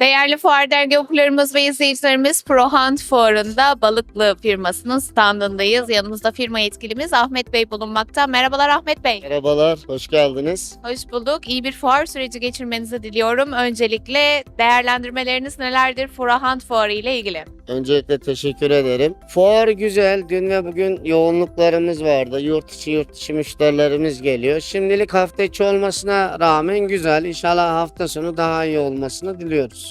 Değerli fuar dergi okurlarımız ve izleyicilerimiz ProHunt Fuarı'nda Balıklı firmasının standındayız. Yanımızda firma yetkilimiz Ahmet Bey bulunmakta. Merhabalar Ahmet Bey. Merhabalar, hoş geldiniz. Hoş bulduk. İyi bir fuar süreci geçirmenizi diliyorum. Öncelikle değerlendirmeleriniz nelerdir ProHunt Fuarı ile ilgili? Öncelikle teşekkür ederim. Fuar güzel. Dün ve bugün yoğunluklarımız vardı. Yurt içi yurt dışı müşterilerimiz geliyor. Şimdilik hafta içi olmasına rağmen güzel. İnşallah hafta sonu daha iyi olmasını diliyoruz.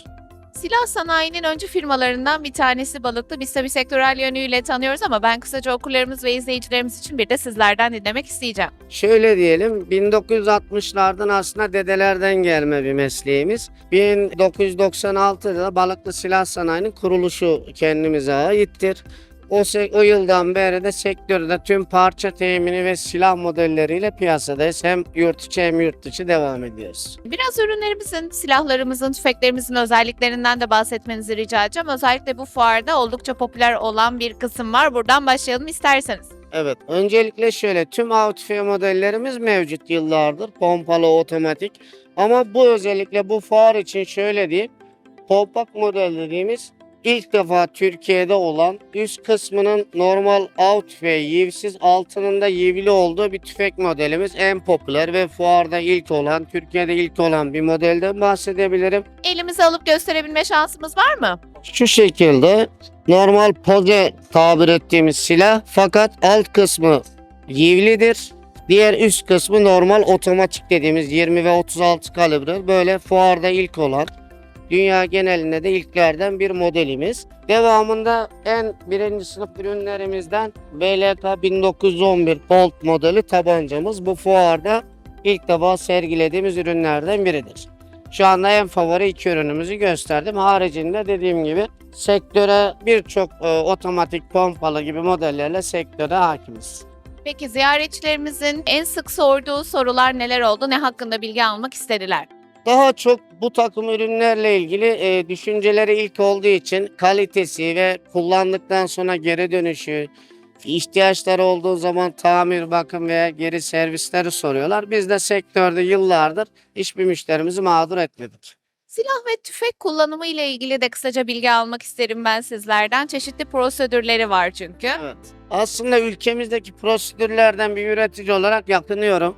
Silah sanayinin öncü firmalarından bir tanesi Balıklı. Biz tabii sektörel yönüyle tanıyoruz ama ben kısaca okurlarımız ve izleyicilerimiz için bir de sizlerden dinlemek isteyeceğim. Şöyle diyelim 1960'lardan aslında dedelerden gelme bir mesleğimiz. 1996'da Balıklı Silah Sanayi'nin kuruluşu kendimize aittir. O, o yıldan beri de sektörde tüm parça temini ve silah modelleriyle piyasadayız. Hem yurt içi hem yurt dışı devam ediyoruz. Biraz ürünlerimizin, silahlarımızın, tüfeklerimizin özelliklerinden de bahsetmenizi rica edeceğim. Özellikle bu fuarda oldukça popüler olan bir kısım var. Buradan başlayalım isterseniz. Evet, öncelikle şöyle tüm av tüfeği modellerimiz mevcut yıllardır. Pompalı, otomatik. Ama bu özellikle bu fuar için şöyle diyeyim. Pompak model dediğimiz ilk defa Türkiye'de olan üst kısmının normal av tüfeği yivsiz altının da yivli olduğu bir tüfek modelimiz en popüler ve fuarda ilk olan Türkiye'de ilk olan bir modelden bahsedebilirim. Elimize alıp gösterebilme şansımız var mı? Şu şekilde normal poze tabir ettiğimiz silah fakat alt kısmı yivlidir. Diğer üst kısmı normal otomatik dediğimiz 20 ve 36 kalibre böyle fuarda ilk olan dünya genelinde de ilklerden bir modelimiz. Devamında en birinci sınıf ürünlerimizden BLK 1911 Bolt modeli tabancamız bu fuarda ilk defa sergilediğimiz ürünlerden biridir. Şu anda en favori iki ürünümüzü gösterdim. Haricinde dediğim gibi sektöre birçok e, otomatik pompalı gibi modellerle sektöre hakimiz. Peki ziyaretçilerimizin en sık sorduğu sorular neler oldu? Ne hakkında bilgi almak istediler? Daha çok bu takım ürünlerle ilgili e, düşünceleri ilk olduğu için kalitesi ve kullandıktan sonra geri dönüşü, ihtiyaçları olduğu zaman tamir, bakım veya geri servisleri soruyorlar. Biz de sektörde yıllardır hiçbir müşterimizi mağdur etmedik. Silah ve tüfek kullanımı ile ilgili de kısaca bilgi almak isterim ben sizlerden. Çeşitli prosedürleri var çünkü. Evet. Aslında ülkemizdeki prosedürlerden bir üretici olarak yakınıyorum.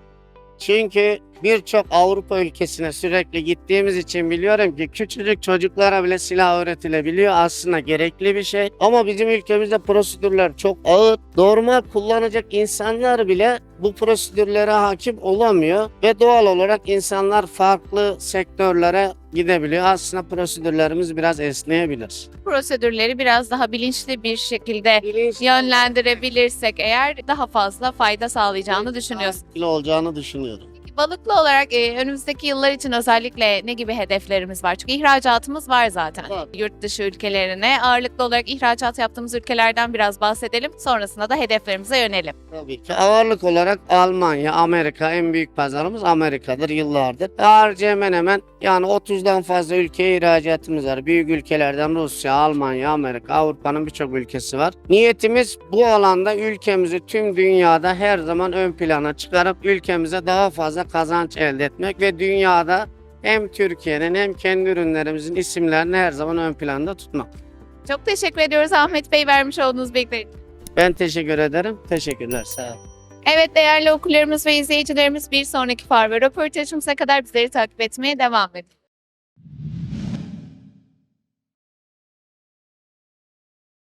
Çünkü birçok Avrupa ülkesine sürekli gittiğimiz için biliyorum ki küçücük çocuklara bile silah öğretilebiliyor. Aslında gerekli bir şey. Ama bizim ülkemizde prosedürler çok ağır. Normal kullanacak insanlar bile bu prosedürlere hakim olamıyor. Ve doğal olarak insanlar farklı sektörlere gidebiliyor. Aslında prosedürlerimiz biraz esneyebilir. Prosedürleri biraz daha bilinçli bir şekilde Bilinçli yönlendirebilirsek eğer daha fazla fayda sağlayacağını düşünüyorsun. etkili olacağını düşünüyorum. Balıklı olarak e, önümüzdeki yıllar için özellikle ne gibi hedeflerimiz var? Çünkü ihracatımız var zaten. Var. Yurt dışı ülkelerine ağırlıklı olarak ihracat yaptığımız ülkelerden biraz bahsedelim. Sonrasında da hedeflerimize yönelim. Tabii ki ağırlık olarak Almanya, Amerika en büyük pazarımız Amerika'dır yıllardır. Harici hemen hemen yani 30'dan fazla ülkeye ihracatımız var. Büyük ülkelerden Rusya, Almanya, Amerika, Avrupa'nın birçok ülkesi var. Niyetimiz bu alanda ülkemizi tüm dünyada her zaman ön plana çıkarıp ülkemize daha fazla kazanç elde etmek ve dünyada hem Türkiye'nin hem kendi ürünlerimizin isimlerini her zaman ön planda tutmak. Çok teşekkür ediyoruz Ahmet Bey vermiş olduğunuz bilgiler için. Ben teşekkür ederim. Teşekkürler. Sağ olun. Evet değerli okurlarımız ve izleyicilerimiz bir sonraki far ve röportajımıza kadar bizleri takip etmeye devam edin.